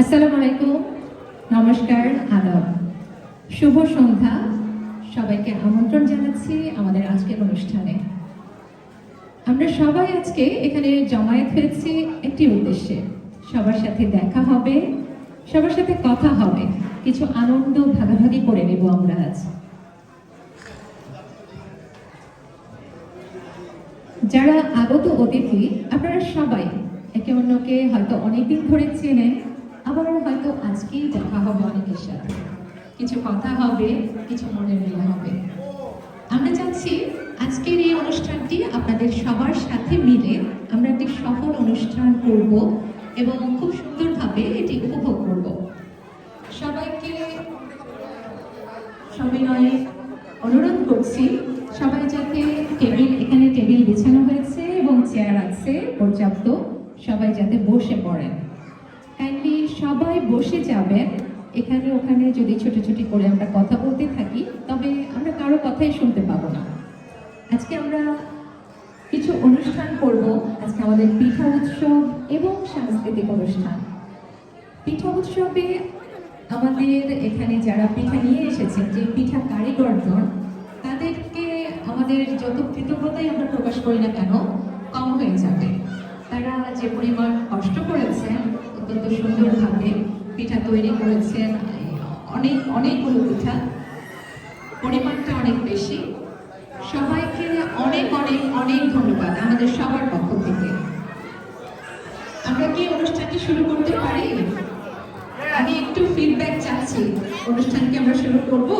আসসালামু আলাইকুম নমস্কার, আদাব। শুভ সন্ধ্যা। সবাইকে আমন্ত্রণ জানাচ্ছি আমাদের আজকের অনুষ্ঠানে। আমরা সবাই আজকে এখানে জমায়েত হয়েছি একটি উদ্দেশ্যে। সবার সাথে দেখা হবে, সবার সাথে কথা হবে। কিছু আনন্দ ভাগাভাগি করে নেব আমরা আজ। যারা আগত অতিথি, আপনারা সবাই একে অন্যকে হয়তো অনেকদিন ধরে চেনেন আবার হয়তো আজকেই দেখা হবে অনেকের সাথে কিছু কথা হবে, কিছু মনের মিল হবে। আমরা চাচ্ছি আজকের এই অনুষ্ঠানটি আপনাদের সবার সাথে মিলে আমরা একটি সফল অনুষ্ঠান করব এবং খুব সুন্দরভাবে এটি উপভোগ করব। সবাইকে সবিনয়ে অনুরোধ করছি, সবাই যাতে টেবিল, এখানে টেবিল বিছানো হয়েছে এবং চেয়ার আছে, পর্যাপ্ত, সবাই যাতে বসে পড়েন। কাইন্ডলি সবাই বসে যাবেন। এখানে, ওখানে যদি ছোটাছুটি করে আমরা কথা বলতে থাকি, তবে আমরা কারও কথাই শুনতে পাবো না। আজকে আমরা কিছু অনুষ্ঠান করব। আজকে আমাদের পিঠা উৎসব এবং সাংস্কৃতিক অনুষ্ঠান। পিঠা উৎসবে আমাদের এখানে যারা পিঠা নিয়ে এসেছেন, যে পিঠা কারিগরজন তাদেরকে আমাদের যত কৃতজ্ঞতাই আমরা প্রকাশ করি না কেন, কম হয়ে যাবে। তারা যে পরিমাণ কষ্ট করেছেন, অত্যন্ত সুন্দরভাবে পিঠা তৈরি করেছেন, অনেক, অনেকগুলো পিঠা। পরিমাণটা অনেক বেশি। সবাইকে অনেক অনেক অনেক ধন্যবাদ আমাদের সবার পক্ষ থেকে। আমরা কি অনুষ্ঠানটি শুরু করতে পারি? আমি একটু ফিডব্যাক চাচ্ছি। অনুষ্ঠানকে আমরা শুরু করব?